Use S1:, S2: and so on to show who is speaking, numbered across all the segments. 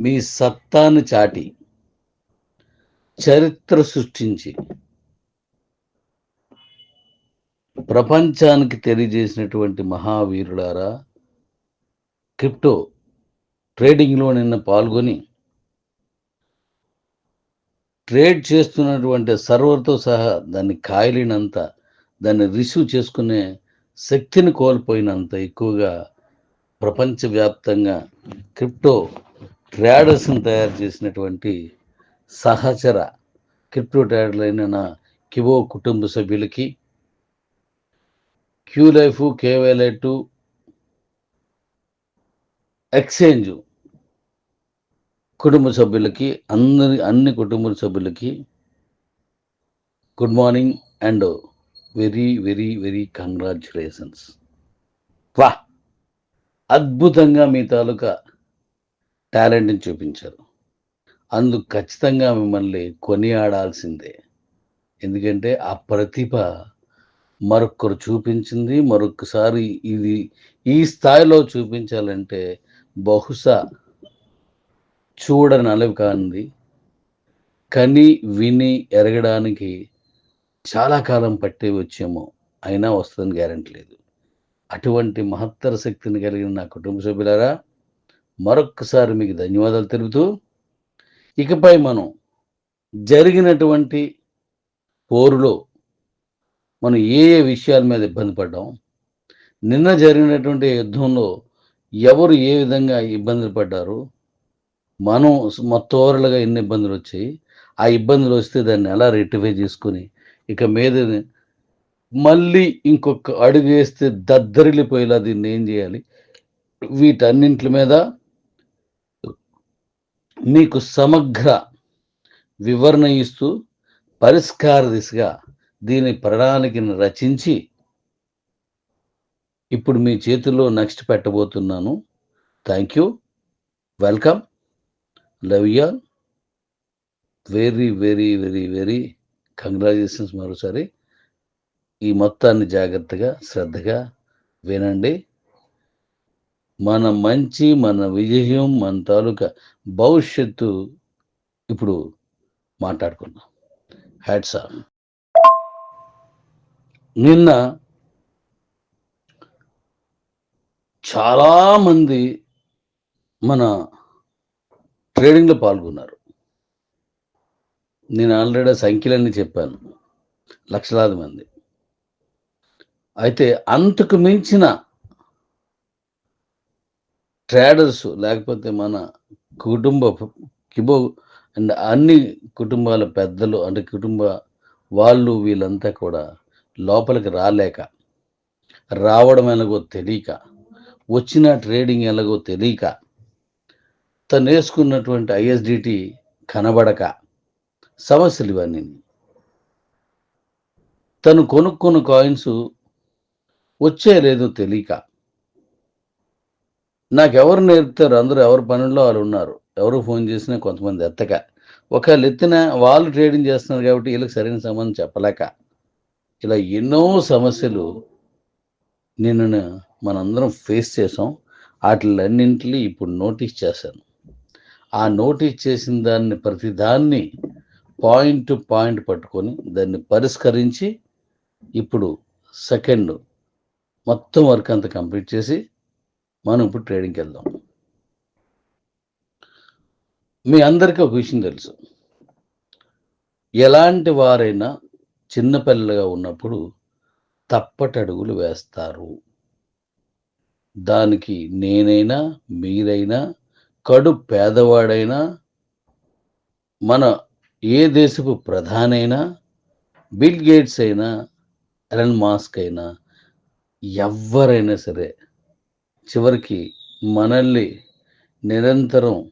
S1: మీ సత్తాను చాటి చరిత్ర సృష్టించి ప్రపంచానికి తెలియజేసినటువంటి మహావీరులారా క్రిప్టో ట్రేడింగ్లో నిన్న పాల్గొని ట్రేడ్ చేస్తున్నటువంటి సర్వర్తో సహా దాన్ని కాయలినంత దాన్ని రిసీవ్ చేసుకునే శక్తిని కోల్పోయినంత ఎక్కువగా ప్రపంచవ్యాప్తంగా క్రిప్టో ట్రేడర్స్ని తయారు చేసినటువంటి సహచర క్రిప్టో ట్రేడర్లైన నా కివో కుటుంబ సభ్యులకి క్యూ లైఫ్ కేవైలైట్ ఎక్స్చేంజ్ కుటుంబ సభ్యులకి అందరి అన్ని కుటుంబ సభ్యులకి good morning and very very very congratulations. వా! అద్భుతంగా మీ తాలూకా టాలెంట్ని చూపించారు. అందుకు ఖచ్చితంగా మిమ్మల్ని కొనియాడాల్సిందే. ఎందుకంటే ఆ ప్రతిభ మరొకరు చూపించింది మరొకసారి ఇది ఈ స్థాయిలో చూపించాలంటే బహుశా చూడని అలవి కానిది కని విని ఎరగడానికి చాలా కాలం పట్టే వచ్చేమో అయినా వస్తుందని గ్యారంటీ లేదు. అటువంటి మహత్తర శక్తిని కలిగిన నా కుటుంబ సభ్యులారా మరొక్కసారి మీకు ధన్యవాదాలు తెలుపుతూ ఇకపై మనం జరిగినటువంటి పోరులో మనం ఏ ఏ విషయాల మీద ఇబ్బంది పడ్డాం నిన్న జరిగినటువంటి యుద్ధంలో ఎవరు ఏ విధంగా ఇబ్బందులు పడ్డారు మనం మొత్తం ఎన్ని ఇబ్బందులు వచ్చాయి ఆ ఇబ్బందులు వస్తే దాన్ని ఎలా రెక్టిఫై చేసుకొని ఇక మీద మళ్ళీ ఇంకొక అడుగు వేస్తే దద్దరిల్లిపోయేలా దీన్ని ఏం చేయాలి వీటన్నింటి మీద మీకు సమగ్ర వివరణ ఇస్తూ పరిష్కార దిశగా దీని ప్రణాళికను రచించి ఇప్పుడు మీ చేతుల్లో next పెట్టబోతున్నాను. Thank you welcome love you very very very very congratulations మరోసారి. ఈ మొత్తాన్ని జాగ్రత్తగా శ్రద్ధగా వినండి. మన మంచి మన విజయం మన తాలూకా భవిష్యత్తు ఇప్పుడు మాట్లాడుకుందాం. హ్యాట్స్ ఆఫ్ నిన్న చాలామంది మన ట్రేడింగ్లో పాల్గొన్నారు. నేను ఆల్రెడీ సంఖ్యలన్నీ చెప్పాను. లక్షలాది మంది. అయితే అంతకు మించిన ట్రేడర్స్ లేకపోతే మన కుటుంబ కిబో అండ్ అన్ని కుటుంబాల పెద్దలు అంటే కుటుంబ వాళ్ళు వీళ్ళంతా కూడా లోపలికి రాలేక రావడం ఎలాగో తెలియక వచ్చిన ట్రేడింగ్ ఎలాగో తెలియక తను వేసుకున్నటువంటి ఐఎస్డిటి కనబడక సమస్యలు ఇవన్నీ. తను కొనుక్కున్న కాయిన్స్ వచ్చే లేదో తెలియక నాకెవరు నేర్పుతారు? అందరూ ఎవరి పనుల్లో వాళ్ళు ఉన్నారు. ఎవరు ఫోన్ చేసినా కొంతమంది ఎత్తక. ఒకళ్ళు ఎత్తిన వాళ్ళు ట్రేడింగ్ చేస్తున్నారు కాబట్టి వీళ్ళకి సరైన సంబంధం చెప్పలేక. ఇలా ఎన్నో సమస్యలు నిన్ను మనందరం ఫేస్ చేసాం వాటిలన్నింటినీ ఇప్పుడు నోటీస్ చేశాను. ఆ నోటీస్ చేసిన దాన్ని ప్రతి దాన్ని పాయింట్ టు పాయింట్ పట్టుకొని దాన్ని పరిష్కరించి ఇప్పుడు సెకండ్ మొత్తం వర్క్ అంతా కంప్లీట్ చేసి మనం ఇప్పుడు ట్రేడింగ్కి వెళ్దాం. మీ అందరికీ ఒక విషయం తెలుసు. ఎలాంటి వారైనా చిన్నపిల్లలుగా ఉన్నప్పుడు తప్పటడుగులు వేస్తారు. దానికి నేనైనా మీరైనా కడు పేదవాడైనా మన ఏ దేశపు ప్రధానైనా బిల్ గేట్స్ అయినా ఎలన్ మాస్క్ అయినా ఎవరైనా సరే చివరికి మనల్ని నిరంతరం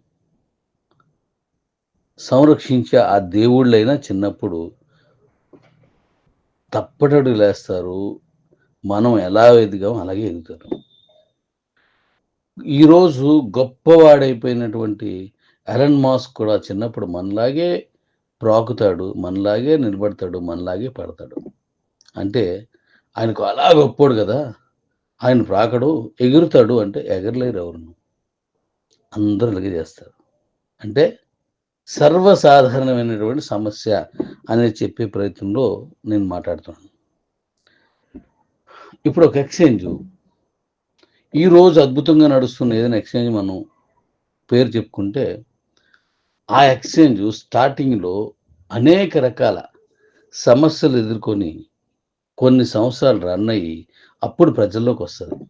S1: సంరక్షించే ఆ దేవుళ్ళైనా చిన్నప్పుడు తప్పటడుగు లేస్తారు. మనం ఎలా ఎదిగాం అలాగే ఎదుగుతారు. ఈరోజు గొప్పవాడైపోయినటువంటి ఎలన్ మాస్క్ కూడా చిన్నప్పుడు మనలాగే ప్రాకుతాడు మనలాగే నిలబడతాడు మనలాగే పడతాడు. అంటే ఆయనకు అలా గొప్పోడు కదా. ఆయన ప్రాకడు ఎగురుతాడు అంటే ఎగరలేరు ఎవరును. అందరూ ఇలాగే చేస్తారు అంటే సర్వసాధారణమైనటువంటి సమస్య అనేది చెప్పే ప్రయత్నంలో నేను మాట్లాడుతున్నాను. ఇప్పుడు ఒక ఎక్స్చేంజ్. ఈరోజు అద్భుతంగా నడుస్తున్న ఏదైనా ఎక్స్చేంజ్ మనం పేరు చెప్పుకుంటే ఆ ఎక్స్చేంజ్ స్టార్టింగ్లో అనేక రకాల సమస్యలు ఎదుర్కొని కొన్ని సంవత్సరాలు రన్ అయ్యి అప్పుడు ప్రజల్లోకి వస్తుంది.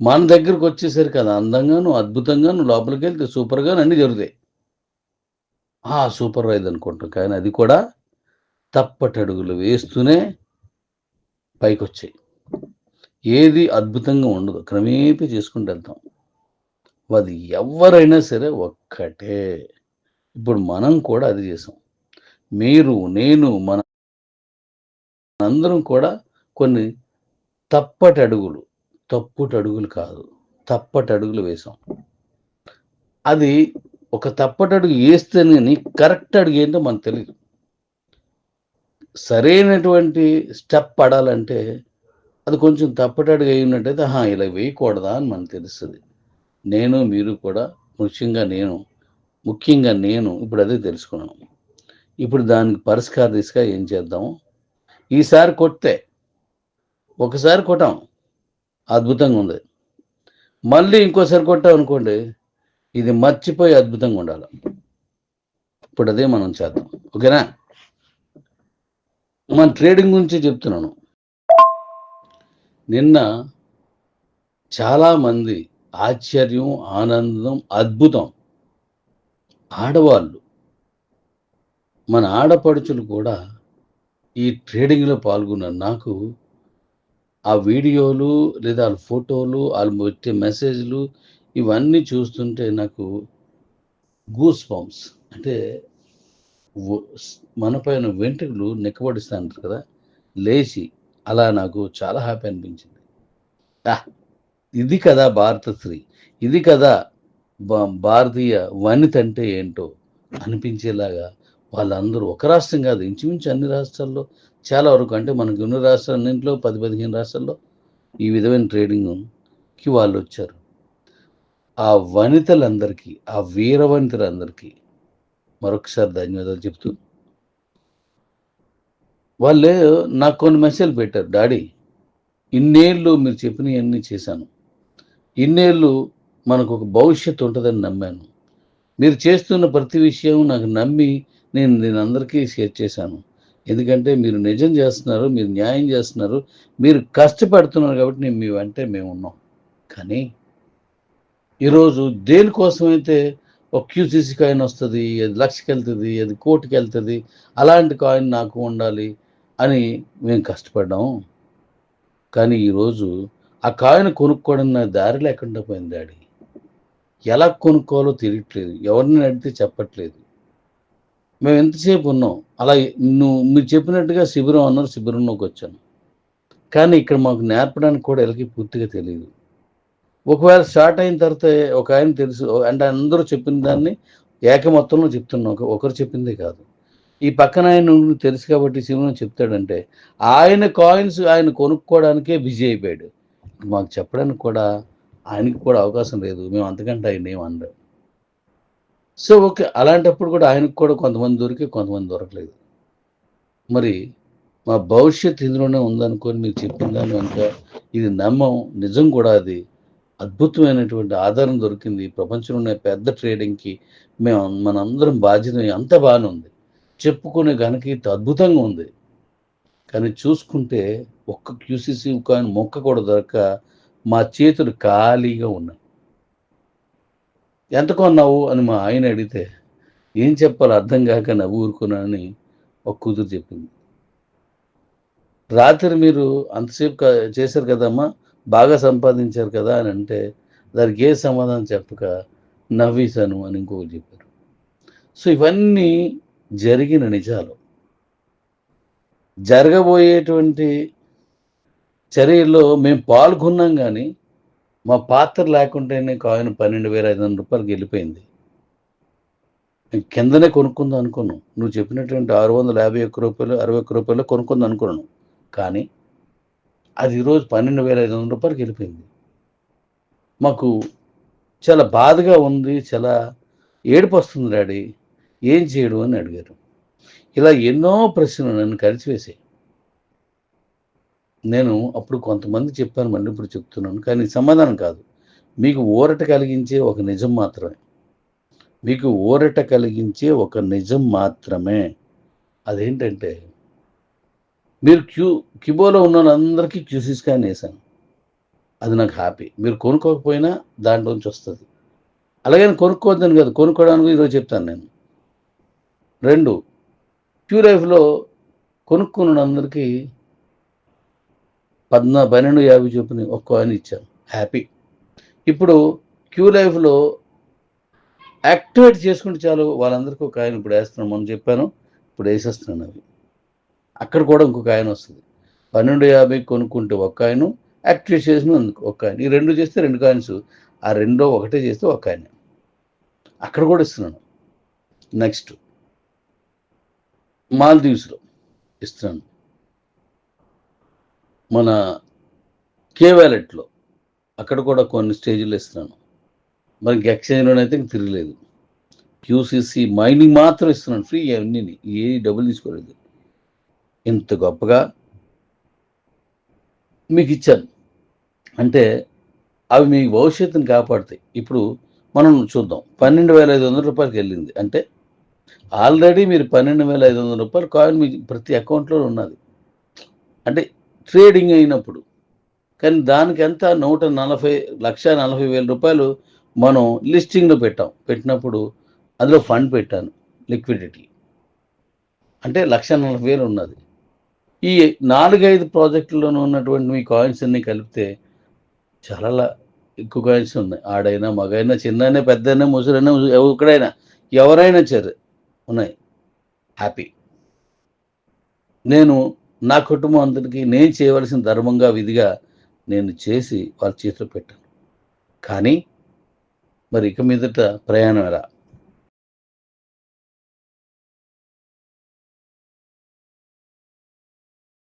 S1: మన దగ్గరకు వచ్చేసరికి అది అందంగాను అద్భుతంగాను లోపలికి వెళ్తే సూపర్గాను అన్నీ జరుగుతాయి. ఆ సూపర్ రైడ్ అనుకుంటాం. కానీ అది కూడా తప్పటడుగులు వేస్తూనే పైకి వచ్చాయి ఏది అద్భుతంగా ఉండదు. క్రమేపీ చేసుకుంటూ వెళ్తాం. అది ఎవరైనా సరే ఒక్కటే. ఇప్పుడు మనం కూడా అది చేసాం. మీరు నేను మన అందరం కూడా కొన్ని తప్పటి అడుగులు తప్పుటి అడుగులు కాదు తప్పటి అడుగులు వేసాం అది ఒక తప్పటి అడుగు వేస్తేనే కరెక్ట్ అడుగు ఏంటో మనకు తెలియదు సరైనటువంటి స్టెప్ పడాలంటే అది కొంచెం తప్పటి అడుగు అయి ఉన్నట్టయితే ఆహా ఇలా వేయకూడదా అని మనకు తెలుస్తుంది. నేను మీరు కూడా ముఖ్యంగా నేను ముఖ్యంగా నేను ఇప్పుడు అదే తెలుసుకున్నాను ఇప్పుడు దానికి పరిష్కార దిశగా ఏం చేద్దాము ఈసారి కొడితే ఒకసారి కొట్టాం. అద్భుతంగా ఉంది. మళ్ళీ ఇంకోసారి కొట్టాం అనుకోండి ఇది మర్చిపోయి అద్భుతంగా ఉండాలి. ఇప్పుడు అదే మనం చేద్దాం. ఓకేనా? మన ట్రేడింగ్ గురించి చెప్తున్నాను. నిన్న చాలామంది ఆశ్చర్యం ఆనందం అద్భుతం ఆడవాళ్ళు మన ఆడపడుచులు కూడా ఈ ట్రేడింగ్లో పాల్గొన్నారు. నాకు ఆ వీడియోలు లేదా వాళ్ళ ఫోటోలు వాళ్ళు పెట్టే మెసేజ్లు ఇవన్నీ చూస్తుంటే నాకు గూస్ బాంబ్స్ అంటే మనపైన వెంట్రుకలు నెక్కబడిస్తా అంటారు కదా లేచి అలా నాకు చాలా హ్యాపీ అనిపించింది. ఆ, ఇది కదా భారత స్త్రీ ఇది కదా భారతీయ వనిత అంటే ఏంటో అనిపించేలాగా వాళ్ళందరూ ఒక రాష్ట్రం కాదు ఇంచుమించు అన్ని రాష్ట్రాల్లో చాలా వరకు అంటే మనకు ఉన్న రాష్ట్రాలన్నింటిలో పది పదిహేను రాష్ట్రాల్లో ఈ విధమైన ట్రేడింగ్కి వాళ్ళు వచ్చారు. ఆ వనితలందరికీ ఆ వీర వనితలందరికీ మరొకసారి ధన్యవాదాలు చెప్తూ వాళ్ళే నాకు కొన్ని మెసేజ్ పెట్టారు. డాడీ ఇన్నేళ్ళు మీరు చెప్పినవన్నీ చేశాను. ఇన్నేళ్ళు మనకు ఒక భవిష్యత్తు ఉంటుందని నమ్మాను. మీరు చేస్తున్న ప్రతి విషయం నాకు నమ్మి నేను నేను అందరికీ షేర్ చేశాను. ఎందుకంటే మీరు నిజం చేస్తున్నారు మీరు న్యాయం చేస్తున్నారు మీరు కష్టపడుతున్నారు కాబట్టి నేను మీ వెంటే మేము ఉన్నాం. కానీ ఈరోజు దేనికోసమైతే ఒక క్యూసీసీ కాయిన్ వస్తుంది అది లక్షకి వెళ్తుంది అది కోటికి వెళ్తుంది అలాంటి కాయిన్ నాకు ఉండాలి అని మేము కష్టపడ్డాము కానీ ఈరోజు ఆ కాయిన్ కొనుక్కోవడం నా దారి లేకుండా పోయింది డాడీ. ఎలా కొనుక్కోవాలో తెలియట్లేదు. ఎవరిని అడిగితే చెప్పట్లేదు. మేము ఎంతసేపు ఉన్నాం? అలా నువ్వు మీరు చెప్పినట్టుగా శిబిరం అన్నారు శిబిరంలోకి వచ్చాను. కానీ ఇక్కడ మాకు నేర్పడానికి కూడా వీళ్ళకి పూర్తిగా తెలియదు ఒకవేళ స్టార్ట్ అయిన తర్వాత ఒక ఆయన తెలుసు అంటే అందరూ చెప్పిన దాన్ని ఏకమొత్తంలో చెప్తున్నాం. ఒక- ఒకరు చెప్పిందే కాదు. ఈ పక్కన ఆయన తెలుసు కాబట్టి శివనం చెప్తాడంటే ఆయన కాయిన్స్ ఆయన కొనుక్కోవడానికే బిజీ అయిపోయాడు. మాకు చెప్పడానికి కూడా ఆయనకి కూడా అవకాశం లేదు. మేము అంతకంటే ఆయన ఏం సో ఓకే అలాంటప్పుడు కూడా ఆయనకు కూడా కొంతమంది దొరికి కొంతమంది దొరకలేదు. మరి మా భవిష్యత్ ఇందులోనే ఉందనుకొని మీరు చెప్పిన దాని వెనుక ఇది నమ్మం నిజం కూడా అది. అద్భుతమైనటువంటి ఆధారం దొరికింది. ప్రపంచంలో ఉన్న పెద్ద ట్రేడింగ్కి మేము మనందరం బాధ్యత అంత బాగానే ఉంది. చెప్పుకునే గనక అద్భుతంగా ఉంది. కానీ చూసుకుంటే ఒక్క క్యూసీసీ కాయిన్ మొక్క కూడా దొరక మా చేతులు ఖాళీగా ఉన్నాయి. ఎంత కొన్నావు అని మా ఆయన అడిగితే ఏం చెప్పాలో అర్థం కాక నవ్వు ఊరుకున్నానని ఒక కూతురు చెప్పింది. రాత్రి మీరు అంతసేపు చేశారు కదమ్మా బాగా సంపాదించారు కదా అని అంటే దానికి ఏ సమాధానం చెప్పక నవ్వేశాను అని ఇంకొకరు చెప్పారు. సో ఇవన్నీ జరిగిన నిజాలు. జరగబోయేటువంటి చర్యల్లో మేము పాల్గొన్నాం కానీ మా పాత్ర లేకుంటేనే కాయిన్ పన్నెండు వేల ఐదు వందల రూపాయలకి వెళ్ళిపోయింది. నేను కిందనే కొనుక్కుందాం అనుకున్నాను. నువ్వు చెప్పినటువంటి ఆరు వందల యాభై ఒక్క రూపాయలు అరవై ఒక్క రూపాయలు కొనుక్కుందాం అనుకున్నాను. కానీ అది ఈరోజు పన్నెండు వేల ఐదు వందల రూపాయలకి వెళ్ళిపోయింది. మాకు చాలా బాధగా ఉంది చాలా ఏడుపు వస్తుంది డాడీ. ఏం చేయడు అని అడిగారు. ఇలా ఎన్నో ప్రశ్నలు నన్ను కలిసివేసాయి నేను అప్పుడు కొంతమంది చెప్పాను మళ్ళీ ఇప్పుడు చెప్తున్నాను. కానీ సమాధానం కాదు. మీకు ఊరట కలిగించే ఒక నిజం మాత్రమే. మీకు ఊరట కలిగించే ఒక నిజం మాత్రమే. అదేంటంటే మీరు క్యూ క్యూబోలో ఉన్న వాళ్ళందరికీ క్యూసీ స్కాన్ వేసాను అది నాకు హ్యాపీ. మీరు కొనుక్కోకపోయినా దాంట్లోంచి వస్తుంది. అలాగే కొనుక్కోవద్దని కాదు కొనుక్కోవడానికి ఈరోజు చెప్తాను నేను. రెండు క్యూ లైఫ్లో కొనుక్కున్న అందరికీ పద్నా పన్నెండు యాభై చొప్పున ఒక కాయిన్ ఇచ్చాను హ్యాపీ. ఇప్పుడు క్యూ లైఫ్లో యాక్టివేట్ చేసుకుంటే చాలు వాళ్ళందరికీ ఒక కాయిన్ ఇప్పుడు వేస్తున్నాం. మనం చెప్పాను ఇప్పుడు వేసేస్తున్నాను అవి. అక్కడ కూడా ఇంకొక ఆయన వస్తుంది. పన్నెండు యాభై కొనుక్కుంటే ఒక ఆయన యాక్టివేట్ చేసిన ఒక ఆయన. ఈ రెండు చేస్తే రెండు కాయిన్స్ ఆ రెండో ఒకటే చేస్తే ఒక ఆయన. అక్కడ కూడా ఇస్తున్నాను. నెక్స్ట్. మాల్దీవ్స్లో ఇస్తున్నాను. మన కే వ్యాలెట్లో అక్కడ కూడా కొన్ని స్టేజీలు ఇస్తున్నాను మనకి ఎక్స్చేంజ్లోనైతే ఇంక తిరగలేదు. క్యూసీసీ మైనింగ్ మాత్రం ఇస్తున్నాను ఫ్రీ అవన్నీ ఏ డబ్బులు తీసుకోలేదు. ఇంత గొప్పగా మీకు ఇచ్చాను. అంటే అవి మీ భవిష్యత్తుని కాపాడుతాయి. ఇప్పుడు మనం చూద్దాం. పన్నెండు వేల ఐదు వందల రూపాయలకి వెళ్ళింది. అంటే ఆల్రెడీ మీరు పన్నెండు వేల ఐదు వందల రూపాయలు కాయిన్ మీ ప్రతి అకౌంట్లో ఉన్నది. అంటే ట్రేడింగ్ అయినప్పుడు. కానీ దానికి ఎంత? నూట నలభై లక్ష నలభై వేల రూపాయలు మనం లిస్టింగ్లో పెట్టాం. పెట్టినప్పుడు అందులో ఫండ్ పెట్టాను లిక్విడిటీ. అంటే లక్ష నలభై వేలు ఉన్నది. ఈ నాలుగైదు ప్రాజెక్టుల్లోనూ ఉన్నటువంటి మీ కాయిన్స్ అన్ని కలిపితే చాలా ఎక్కువ కాయిన్స్ ఉన్నాయి. ఆడైనా మగైనా చిన్నైనా పెద్దైనా ముసరైనా ఎక్కడైనా ఎవరైనా సరే ఉన్నాయి. హ్యాపీ. నేను నా కుటుంబం అందరికీ నేను చేయవలసిన ధర్మంగా విధిగా నేను చేసి వాళ్ళ చేతిలో పెట్టాను. కానీ మరి ఇక మీదట ప్రయాణం ఎలా?